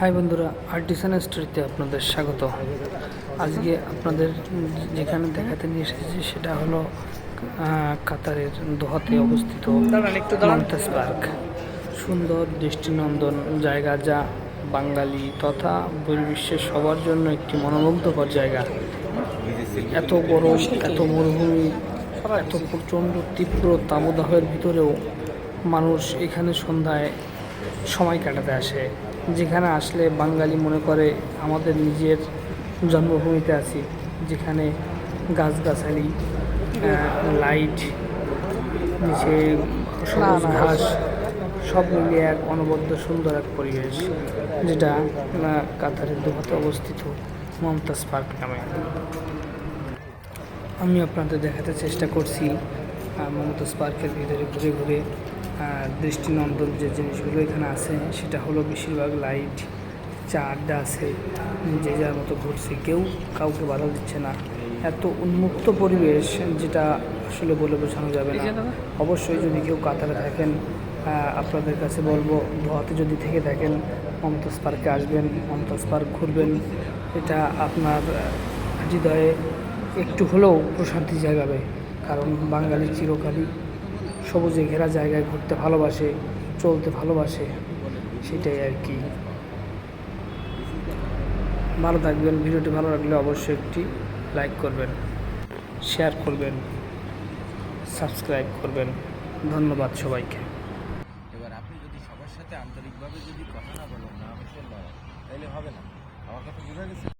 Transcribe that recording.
High বন্ধুরা artisan স্টোরিতে আপনাদের স্বাগত। আজকে আপনাদের যেখানে দেখাতে নিয়ে এসেছি সেটা হলো কাতারের দোহাতে অবস্থিত পার্ক। সুন্দর দৃষ্টিনন্দন জায়গা যা বাঙালি তথা বহির্বিশ্বের সবার জন্য একটি মনোমুগ্ধকর জায়গা। এত গরম এত মরুভূমি, এত প্রচণ্ড তীব্র তাপদাহের ভিতরেও মানুষ এখানে সন্ধ্যায় সময় কাটাতে আসে। যেখানে আসলে বাঙালি মনে করে আমাদের নিজের জন্মভূমিতে আছি যেখানে গাছগাছালি লাইট নিচে সবুজ ঘাস সব মিলিয়ে এক অনবদ্য সুন্দর এক পরিবেশ যেটা কাতারের দোহাতে অবস্থিত মমতাজ পার্ক নামে। আমি আপনাদের দেখাতে চেষ্টা করছি মমতাজ পার্কের ভিতরে ঘুরে ঘুরে। দৃষ্টিনন্দন যে জিনিসগুলো এখানে আছে সেটা হলো বেশিরভাগ লাইট চা আড্ডা আছে যে যার মতো ঘুরছে কেউ কাউকে বাধা দিচ্ছে না। এত উন্মুক্ত পরিবেশ যেটা আসলে বলে বোঝানো যাবে না। অবশ্যই যদি কেউ কাতারে থাকেন আপনাদের কাছে বলব দোয়াতে যদি থেকে থাকেন মমতাজ পার্কে আসবেন মমতাজ পার্ক ঘুরবেন। এটা আপনার হৃদয়ে একটু হলেও প্রশান্তি জাগাবে। কারণ বাঙালি চিরকালই সবুজে ঘেরা জায়গায় ঘুরতে ভালোবাসে, চলতে ভালোবাসে, সেটাই আর কি। ভালো থাকবেন, ভিডিওটি ভালো লাগলে অবশ্যই একটি লাইক করবেন, শেয়ার করবেন, সাবস্ক্রাইব করবেন। ধন্যবাদ সবাইকে। এবার আপনি যদি সবার সাথে আন্তরিকভাবে যদি কথা না বলেন, না, আমি তাহলে হবে না। আমার কথা বোঝা গেছে?